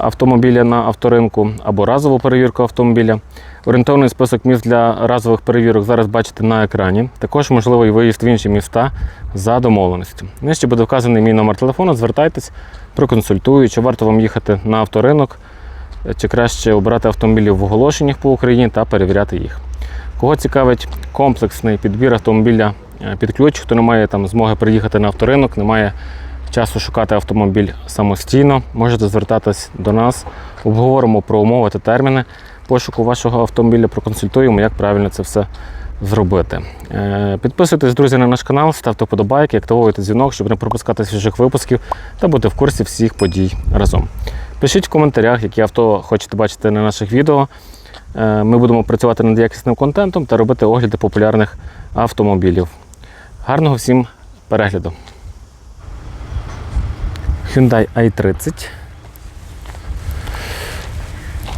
автомобіля на авторинку або разову перевірку автомобіля. Орієнтовний список міст для разових перевірок зараз бачите на екрані. Також можливий виїзд в інші міста за домовленістю. Нижче буде вказаний мій номер телефону. Звертайтесь, проконсультую, чи варто вам їхати на авторинок, чи краще обирати автомобілі в оголошеннях по Україні та перевіряти їх. Кого цікавить комплексний підбір автомобіля е, під ключ, хто не має там змоги приїхати на авторинок, не має часу шукати автомобіль самостійно, можете звертатись до нас, обговоримо про умови та терміни пошуку вашого автомобіля, проконсультуємо, як правильно це все зробити. Е, Підписуйтесь, друзі, на наш канал, ставте вподобайки, активуйте дзвінок, щоб не пропускати свіжих випусків та бути в курсі всіх подій разом. Пишіть в коментарях, які авто хочете бачити на наших відео. Е, Ми будемо працювати над якісним контентом та робити огляди популярних автомобілів. Гарного всім перегляду! Hyundai i30.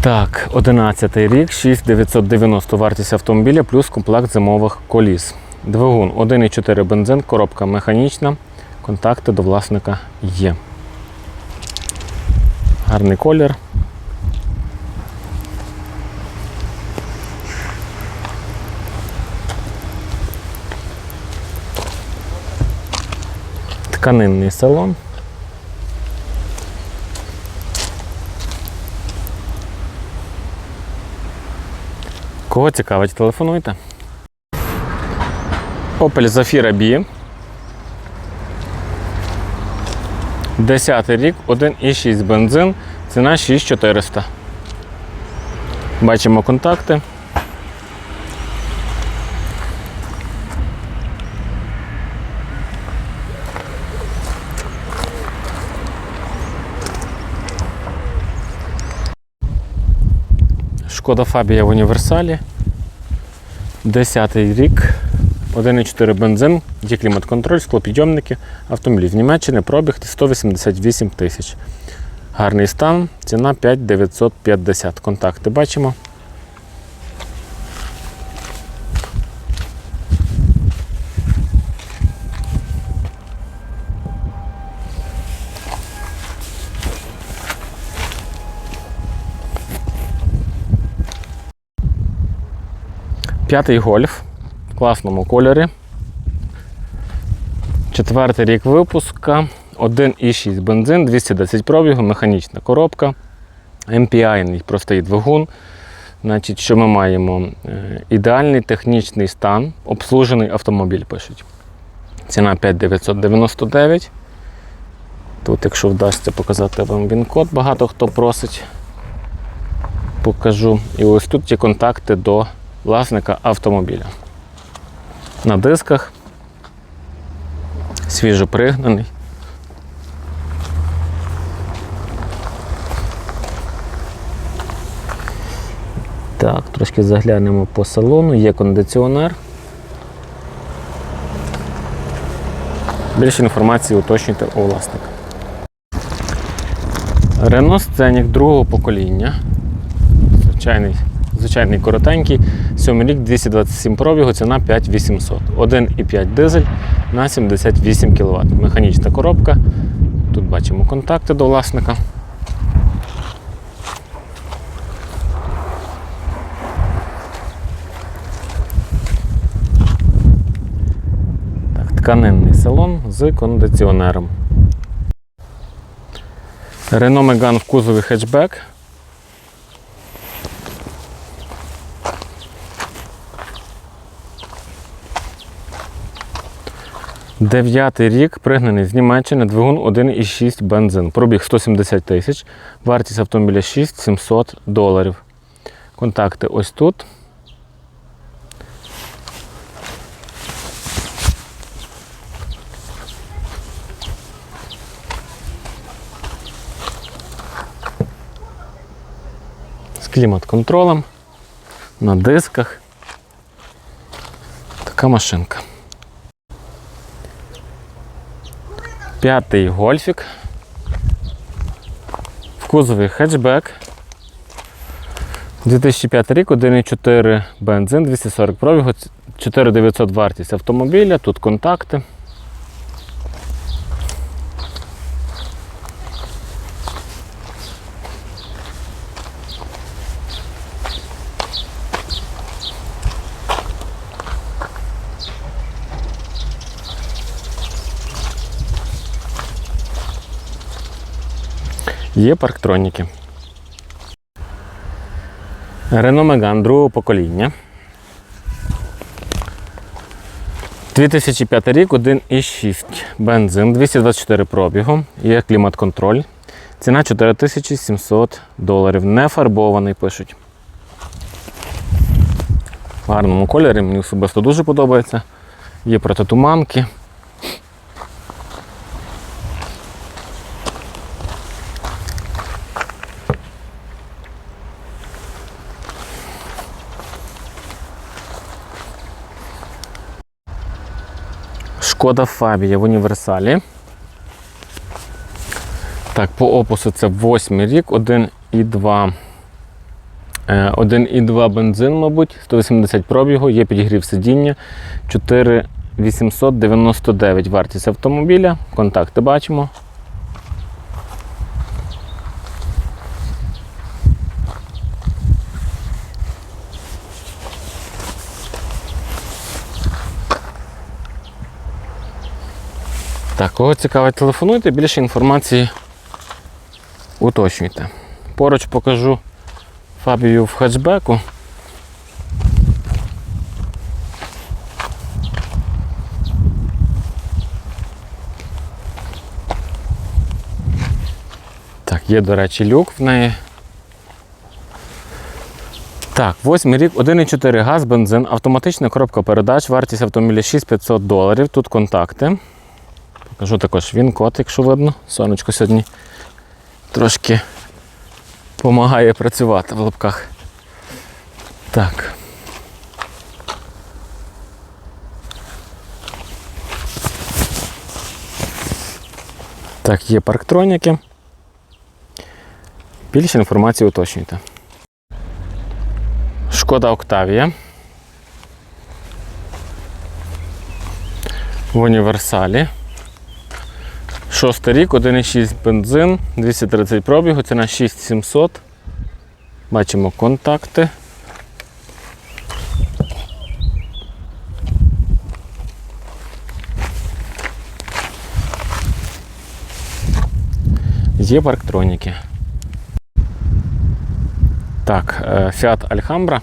Так, 11 рік, 6990 вартість автомобіля плюс комплект зимових коліс. Двигун 1,4 бензин, коробка механічна. Контакти до власника є. Гарний колір. Тканинний салон. Кого цікавить, телефонуйте. Opel Zafira B. 10 рік, 1,6 бензин, ціна 6400. Бачимо контакти. Шкода Фабія в універсалі. 10 рік, 1,4 бензин, є клімат-контроль, склопідйомники, автомобіль з Німеччини, пробіг 188 тисяч. Гарний стан, ціна 5950. Контакти бачимо. П'ятий гольф в класному кольорі. Четвертий рік випуска. 1,6 бензин, 210 пробігу, механічна коробка, MPI простий двигун. Значить, Що ми маємо? Е, Ідеальний технічний стан, обслужений автомобіль пишуть. Ціна 5999. Тут, якщо вдасться показати вам він-код, багато хто просить, покажу. І ось тут є контакти до власника автомобіля. На дисках, свіжо пригнаний. Так, трошки заглянемо по салону, є кондиціонер. Більше інформації уточнюйте у власника. Renault Scenic другого покоління. Звичайний звичайний коротенький, 7 рік 227 пробігу, ціна 5800. 1,5 дизель на 78 кВт. Механічна коробка. Тут бачимо контакти до власника. Тканинний салон з кондиціонером. Renault Megane в кузові хетчбек. Дев'ятий рік пригнаний з Німеччини двигун 1,6 бензин. Пробіг 170 тисяч. Вартість автомобіля 6700 доларів. Контакти ось тут. З клімат-контролем на дисках. Така машинка. П'ятий гольфік. В кузові хетчбек. 2005 рік, 1,4 бензин, 240 пробігу, 4900 вартість автомобіля, тут контакти. Є парктроніки. Renault Megane другого покоління. 2005 рік, 1,6 бензин, 224 пробігу, є клімат-контроль. Ціна 4700 доларів. Не фарбований, пишуть. В гарному кольорі, мені особисто дуже подобається. Є протитуманки. Шкода Фабія в універсалі. Так, по опису це 8 рік, 1,2. е, 1,2 бензин, мабуть, 180 пробігу, є підігрів сидіння, 4899 вартість автомобіля. Контакти бачимо. Так, кого цікавить, телефонуйте, більше інформації уточнюйте. Поруч покажу фабію в хетчбеку. Так, є, до речі, люк в неї. Так, восьмий рік, 1,4 газ, бензин, автоматична коробка передач, вартість автомобіля 6500 доларів. Тут контакти. Покажу також він код, якщо видно. Сонечко сьогодні трошки допомагає працювати в лапках. Так. Так, є парктроніки. Більше інформації уточнюйте. Шкода Октавія. В універсалі. Шостий рік, 1,6 бензин, 230 пробігу, ціна 6700. Бачимо контакти. Є парктроніки. Так, е, Fiat Alhambra.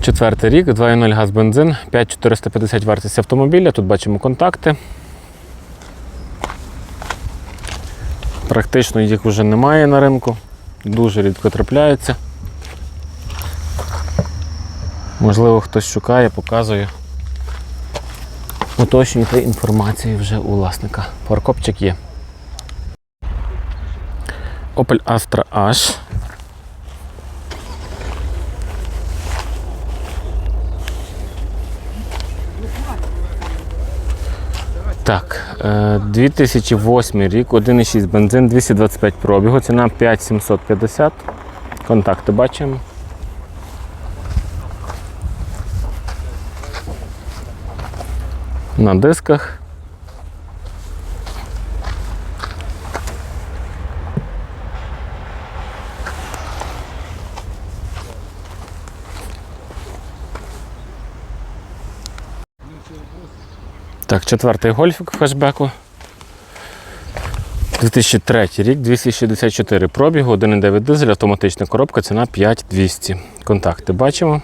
Четвертий рік, 2,0 газ бензин, 5450 вартість автомобіля. Тут бачимо контакти. Практично їх вже немає на ринку, дуже рідко трапляються. Можливо, хтось шукає, показує. Уточнюйте інформацію вже у власника. Паркопчик є. Opel Astra H. Так, е, 2008 рік, 1,6 бензин, 225 пробігу, ціна 5750. Контакти бачимо. На дисках. Так, четвертий гольфік хешбеку. 2003 рік, 264 пробігу, 1,9 дизель, автоматична коробка, ціна 5200. Контакти бачимо.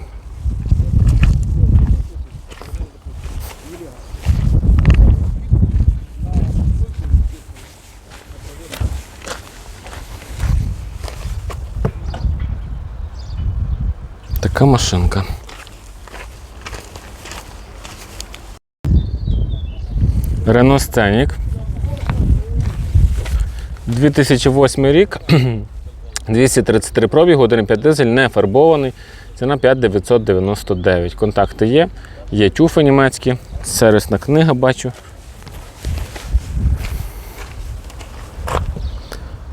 Така машинка. Рено Сценік. 2008 рік. 233 пробігу, 1,5 дизель, не фарбований. Ціна 5999. Контакти є, є тюфи німецькі, сервісна книга бачу.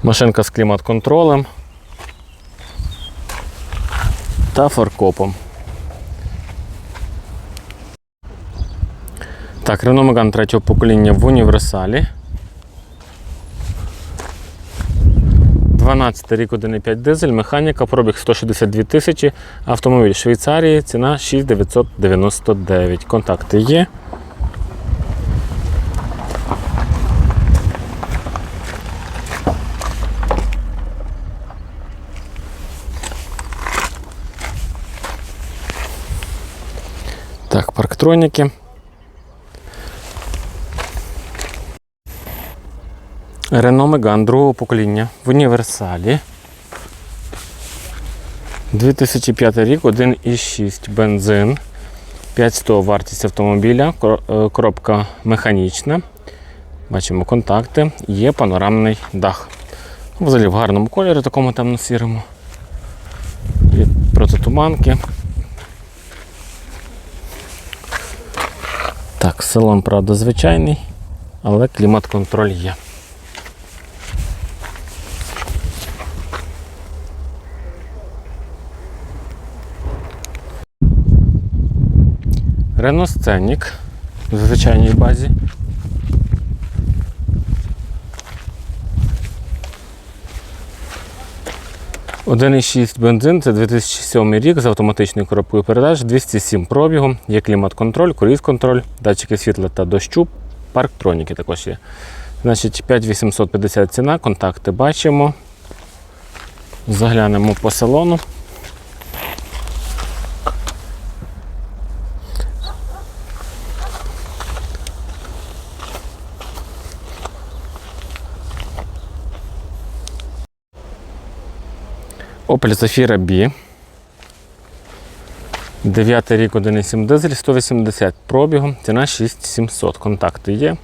Машинка з клімат-контролем та фаркопом. Так, Renault Megane третього покоління в універсалі. 12 рік 1,5 дизель, механіка, пробіг 162 тисячі, автомобіль Швейцарії, ціна 6999. Контакти є. Так, парктроніки. Renault Megane другого покоління в універсалі. 2005 рік, 1,6 бензин. 500 вартість автомобіля, е, коробка механічна. Бачимо контакти, є панорамний дах. Взагалі в гарному кольорі, такому темно-сірому. Протитуманки. Так, салон, правда, звичайний, але клімат-контроль є. Renault Scenic в звичайній базі. Один 1,6 бензин, це 2007 рік з автоматичною коробкою передач, 207 пробігу, є клімат-контроль, круїз-контроль, датчики світла та дощу, парктроніки також є. Значить, 5850 ціна, контакти бачимо. Заглянемо по салону. Opel Zafira B. 9 рік 1,7 дизель, 180 пробігу, ціна 6700. Контакти є.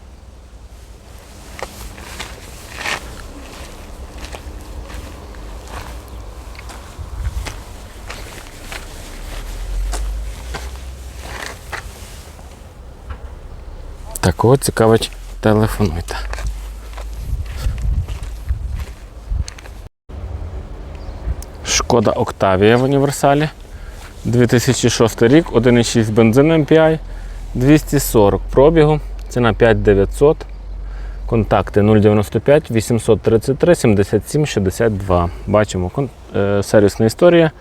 Так, кого цікавить, телефонуйте. Шкода Октавія в універсалі. 2006 рік, 1,6 бензин MPI, 240 пробігу, ціна 5900. Контакти 095 833 77 62. Бачимо е, сервісна історія.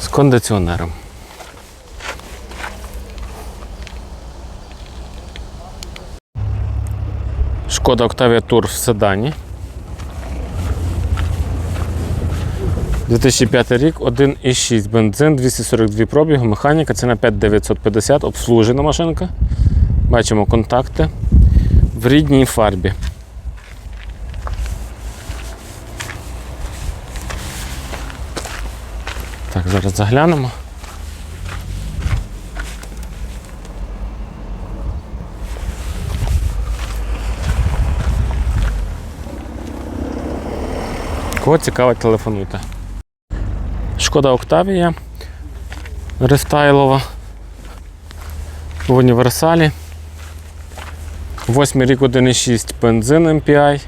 З кондиціонером. Шкода Octavia Tour в седані. 2005 рік, 1,6 бензин, 242 пробігу, механіка, ціна 5950, обслужена машинка. Бачимо контакти в рідній фарбі. Так, зараз заглянемо. Кого цікавить, телефонуйте. Шкода Октавія рестайлова в універсалі. 8 рік 1,6 бензин MPI,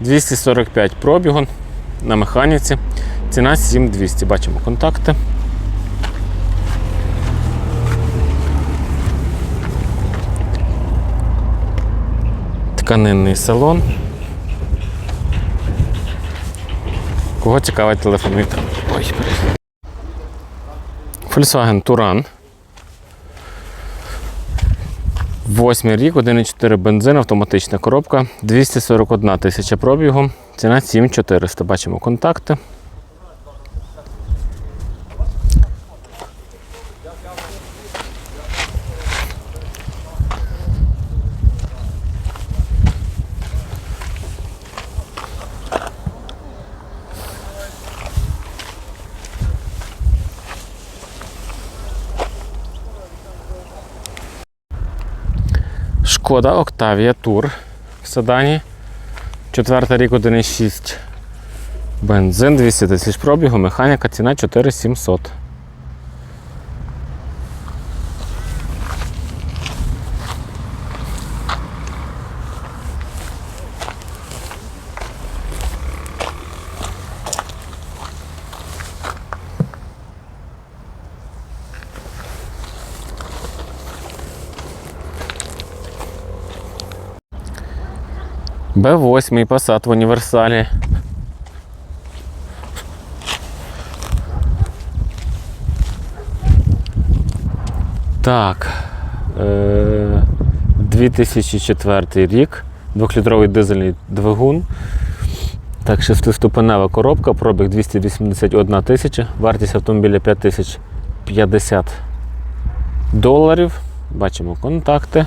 245 пробігу на механіці. Ціна 7200. Бачимо контакти. Тканинний салон. Кого цікавить, телефонуйте. Ой. Volkswagen Туран. Восьмий рік, 1,4 бензин, автоматична коробка, 241 тисяча пробігу, ціна 7400. Бачимо контакти. Шкода Octavia Tour в седані. Четвертий рік 1,6 бензин, 200 тисяч пробігу, механіка, ціна 4700. Б8 Passat в універсалі. Так. Е, 2004 рік. Двохлітровий дизельний двигун. Так, шестиступенева коробка, пробіг 281 тисяча, вартість автомобіля 5050 доларів. Бачимо контакти.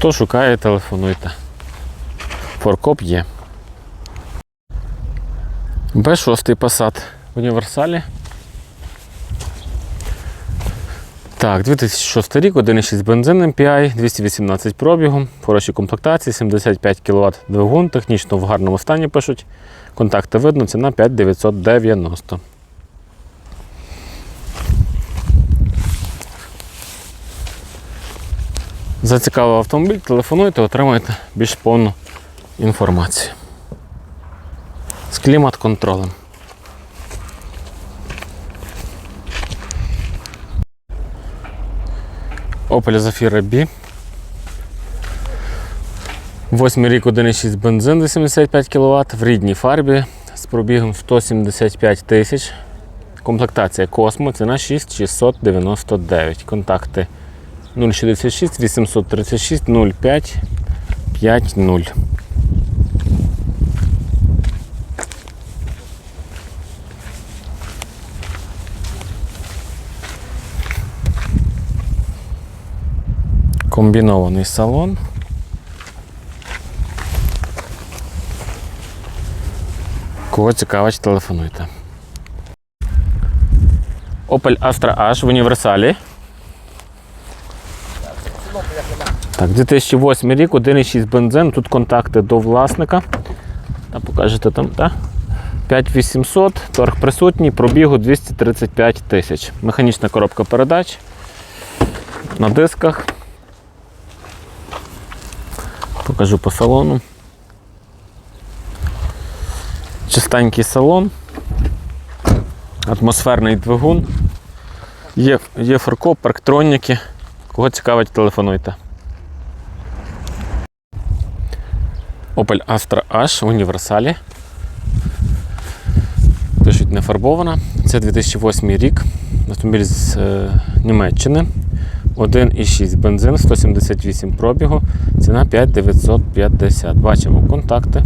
Хто шукає, телефонуйте. Форкоп є. Б6 Passat в універсалі. Так, 2006 рік, 1,6 бензин MPI, 218 пробігу, хороші комплектації, 75 кВт двигун, технічно в гарному стані пишуть. Контакти видно, ціна 5990. Зацікавив автомобіль, телефонуйте, отримаєте більш повну інформацію. З клімат-контролем. Opel Zafira B. Восьмий рік 1,6 бензин 85 кВт в рідній фарбі з пробігом 175 тисяч. Комплектація Космо, ціна 6699. Контакти 066 836 05 50. Комбінований салон. Кого цікавить, телефонуйте. Opel Astra H в універсалі. Так, 2008 рік, 1,6 бензин, тут контакти до власника. Та покажете там, так? 5800, торг присутній, пробігу 235 тисяч. Механічна коробка передач на дисках. Покажу по салону. Чистенький салон, атмосферний двигун. Є, є фаркоп, парктроніки. Кого цікавить, телефонуйте. Opel Astra H в універсалі. Пишуть не фарбована. Це 2008 рік. Автомобіль з е, Німеччини. 1,6 бензин, 178 пробігу, ціна 5950. Бачимо контакти.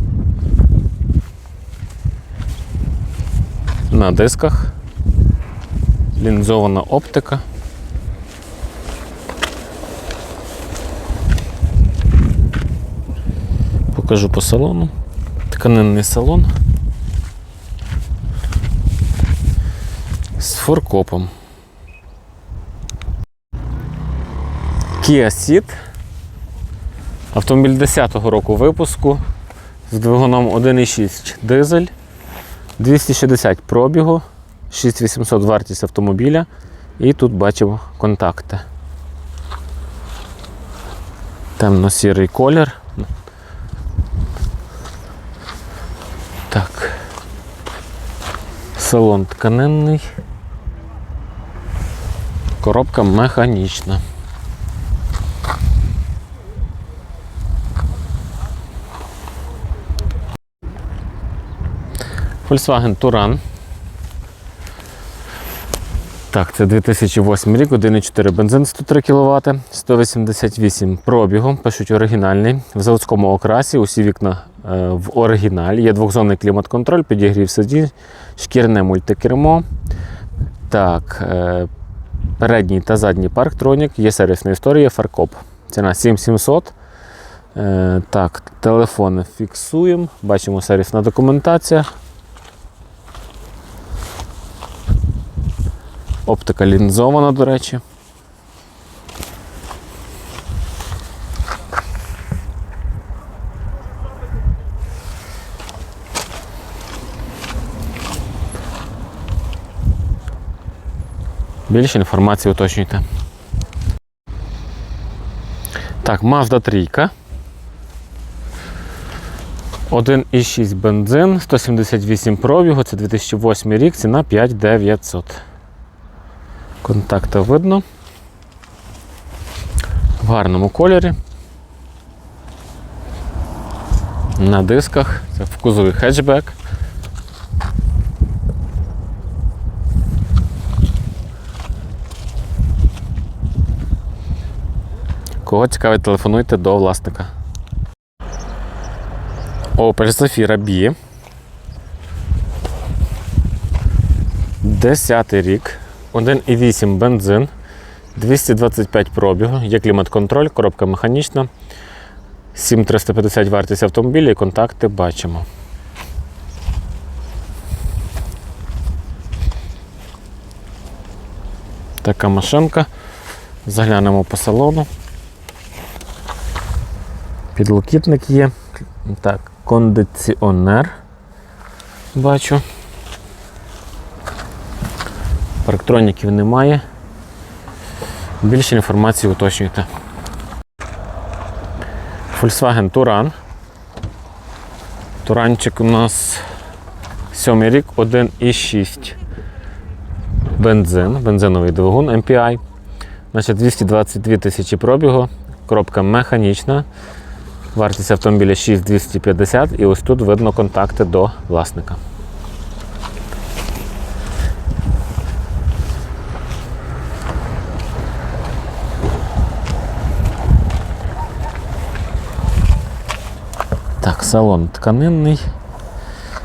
На дисках. Лінзована оптика. Покажу по салону. Тканинний салон. З форкопом. Kia Ceed. Автомобіль 10-го року випуску з двигуном 1,6 дизель, 260 пробігу, 6800 вартість автомобіля. І тут бачимо контакти. Темно-сірий колір. Так. Салон тканинний. Коробка механічна. Volkswagen Touran. Так, це 2008 рік, 1,4 бензин 103 кВт, 188 пробігу, пишуть оригінальний. В заводському окрасі, усі вікна е, в оригіналі. Є двохзонний клімат-контроль, підігрів сидінь, шкірне мультикермо. Так, е, передній та задній парктронік, є сервісна історія, фаркоп. Ціна 7700. Е, так, телефони фіксуємо. Бачимо сервісна документація. Оптика лінзована, до речі. Більше інформації уточнюйте. Так, Mazda 3. 1,6 бензин, 178 пробігу, це 2008 рік, ціна 5900. Контакти видно. В гарному кольорі. На дисках. Це в кузові хетчбек. Кого цікавить, телефонуйте до власника. Opel Zafira B. 10 рік. 1,8 бензин. 225 пробігу. Є клімат-контроль, коробка механічна. 7350 вартість автомобіля і контакти бачимо. Така машинка. Заглянемо по салону. Підлокітник є. Так, кондиціонер. Бачу. Парктроніків немає. Більше інформації уточнюйте. Volkswagen Туран. Туранчик у нас 7 рік, 1,6 бензин, бензиновий двигун MPI. Значить 222 тисячі пробігу, коробка механічна. Вартість автомобіля 6250 і ось тут видно контакти до власника. Так, салон тканинний,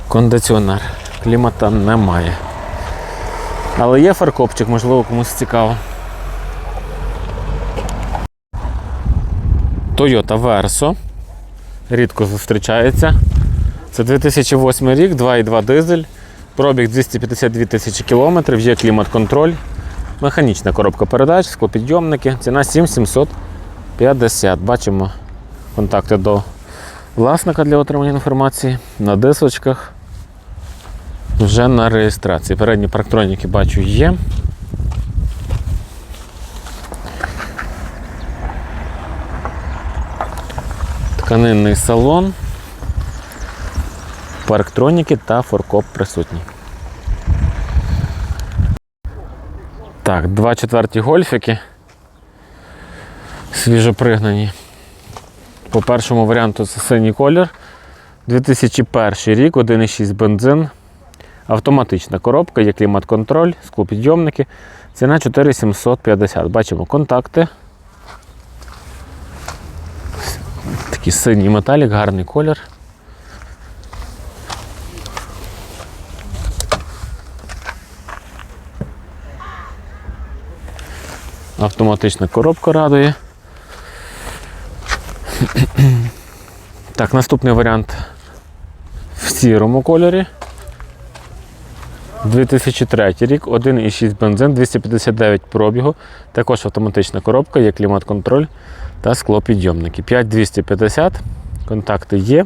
кондиціонер. Клімата немає. Але є фаркопчик, можливо, комусь цікаво. Toyota Verso. Рідко зустрічається. Це 2008 рік, 2,2 дизель, пробіг 252 тисячі кілометрів, є клімат-контроль, механічна коробка передач, склопідйомники, ціна 7750. Бачимо контакти до власника для отримання інформації на дисочках. Вже на реєстрації. Передні парктроніки бачу є. Тканинний салон, парктроніки та форкоп присутні. Так, два четверті гольфики. Свіжопригнані. По першому варіанту це синій колір. 2001 рік, 1,6 бензин. Автоматична коробка, є клімат-контроль, склопідйомники. Ціна 4750. Бачимо контакти. Такий синій металік, гарний колір. Автоматична коробка радує. Так, наступний варіант в сірому кольорі. 2003 рік, 1,6 бензин, 259 пробігу, також автоматична коробка, є клімат-контроль та склопідйомники. 5250, контакти є.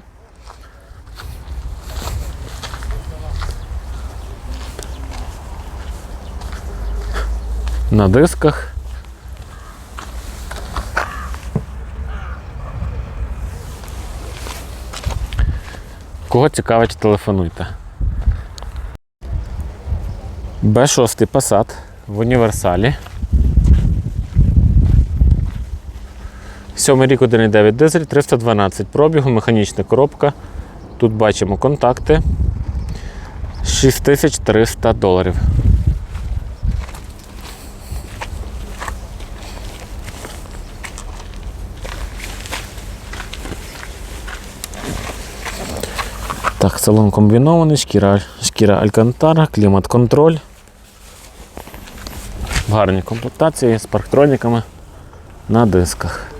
На дисках. Кого цікавить, телефонуйте. Б6 Passat в універсалі. Сьомий рік 1,9 дизель, 312 пробігу, механічна коробка. Тут бачимо контакти. 6300 доларів. Салон комбінований, шкіра, шкіра Алькантара, клімат-контроль. В гарній комплектації з парктроніками на дисках.